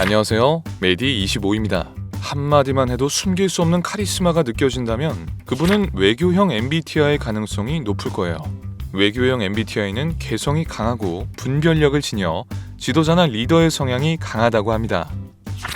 안녕하세요. 메디25입니다. 한마디만 해도 숨길 수 없는 카리스마가 느껴진다면 그분은 외교형 MBTI의 가능성이 높을 거예요. 외교형 MBTI는 개성이 강하고 분별력을 지녀 지도자나 리더의 성향이 강하다고 합니다.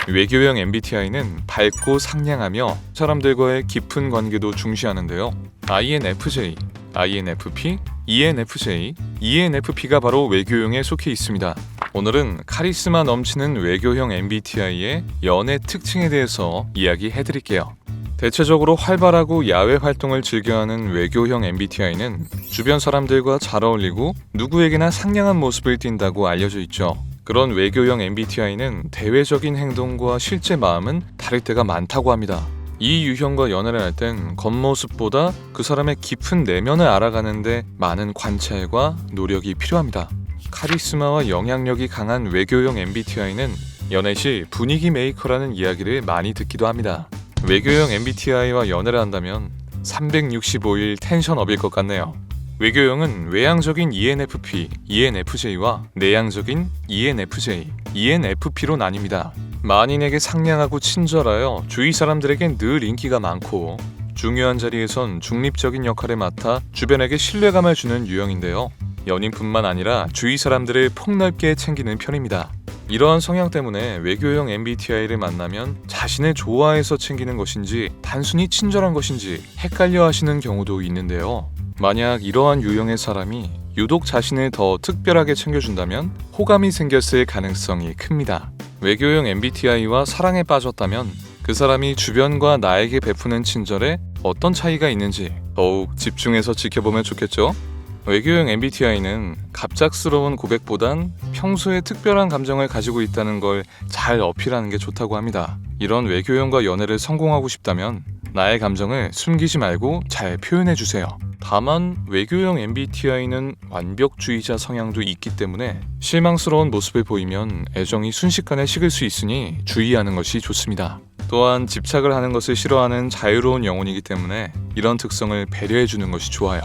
외교형 MBTI는 밝고 상냥하며 사람들과의 깊은 관계도 중시하는데요. INFJ, INFP, ENFJ, ENFP가 바로 외교형에 속해 있습니다. 오늘은 카리스마 넘치는 외교형 MBTI의 연애 특징에 대해서 이야기해 드릴게요. 대체적으로 활발하고 야외 활동을 즐겨하는 외교형 MBTI는 주변 사람들과 잘 어울리고 누구에게나 상냥한 모습을 띈다고 알려져 있죠. 그런 외교형 MBTI는 대외적인 행동과 실제 마음은 다를 때가 많다고 합니다. 이 유형과 연애를 할 땐 겉모습보다 그 사람의 깊은 내면을 알아가는데 많은 관찰과 노력이 필요합니다. 카리스마와 영향력이 강한 외교형 MBTI는 연애 시 분위기 메이커라는 이야기를 많이 듣기도 합니다. 외교형 MBTI와 연애를 한다면 365일 텐션업일 것 같네요. 외교형은 외향적인 ENFP, ENFJ와 내향적인 ENFJ, ENFP로 나뉩니다. 만인에게 상냥하고 친절하여 주위 사람들에겐 늘 인기가 많고 중요한 자리에선 중립적인 역할을 맡아 주변에게 신뢰감을 주는 유형인데요. 연인뿐만 아니라 주위 사람들을 폭넓게 챙기는 편입니다. 이러한 성향 때문에 외교형 MBTI를 만나면 자신을 좋아해서 챙기는 것인지 단순히 친절한 것인지 헷갈려 하시는 경우도 있는데요. 만약 이러한 유형의 사람이 유독 자신을 더 특별하게 챙겨준다면 호감이 생겼을 가능성이 큽니다. 외교형 MBTI와 사랑에 빠졌다면 그 사람이 주변과 나에게 베푸는 친절에 어떤 차이가 있는지 더욱 집중해서 지켜보면 좋겠죠? 외교형 MBTI는 갑작스러운 고백보단 평소에 특별한 감정을 가지고 있다는 걸 잘 어필하는 게 좋다고 합니다. 이런 외교형과 연애를 성공하고 싶다면 나의 감정을 숨기지 말고 잘 표현해 주세요. 다만 외교형 MBTI는 완벽주의자 성향도 있기 때문에 실망스러운 모습을 보이면 애정이 순식간에 식을 수 있으니 주의하는 것이 좋습니다. 또한 집착을 하는 것을 싫어하는 자유로운 영혼이기 때문에 이런 특성을 배려해 주는 것이 좋아요.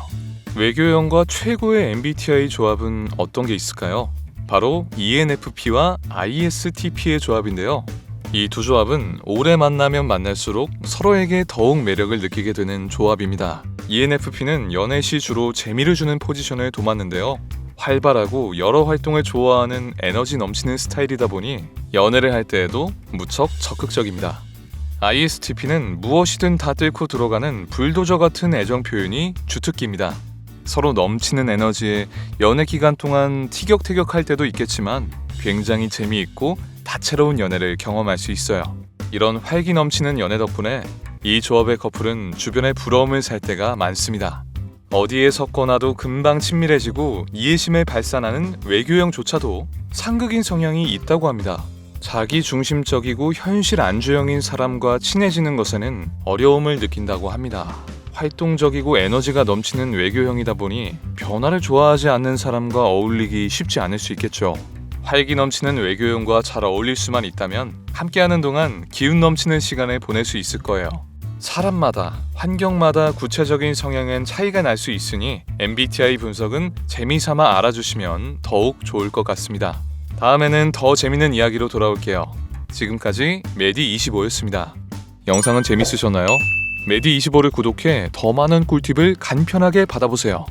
외교형과 최고의 MBTI 조합은 어떤 게 있을까요? 바로 ENFP와 ISTP의 조합인데요. 이 두 조합은 오래 만나면 만날수록 서로에게 더욱 매력을 느끼게 되는 조합입니다. ENFP는 연애 시 주로 재미를 주는 포지션을 도맡는데요. 활발하고 여러 활동을 좋아하는 에너지 넘치는 스타일이다 보니 연애를 할 때에도 무척 적극적입니다. ISTP는 무엇이든 다 뚫고 들어가는 불도저 같은 애정 표현이 주특기입니다. 서로 넘치는 에너지에 연애 기간 동안 티격태격할 때도 있겠지만 굉장히 재미있고 다채로운 연애를 경험할 수 있어요. 이런 활기 넘치는 연애 덕분에 이 조합의 커플은 주변에 부러움을 살 때가 많습니다. 어디에 섰거나도 금방 친밀해지고 이해심을 발산하는 외교형조차도 상극인 성향이 있다고 합니다. 자기 중심적이고 현실 안주형인 사람과 친해지는 것에는 어려움을 느낀다고 합니다. 활동적이고 에너지가 넘치는 외교형이다 보니 변화를 좋아하지 않는 사람과 어울리기 쉽지 않을 수 있겠죠. 활기 넘치는 외교형과 잘 어울릴 수만 있다면 함께하는 동안 기운 넘치는 시간을 보낼 수 있을 거예요. 사람마다, 환경마다 구체적인 성향엔 차이가 날 수 있으니 MBTI 분석은 재미삼아 알아주시면 더욱 좋을 것 같습니다. 다음에는 더 재밌는 이야기로 돌아올게요. 지금까지 메디25였습니다. 영상은 재밌으셨나요? 메디25를 구독해 더 많은 꿀팁을 간편하게 받아보세요.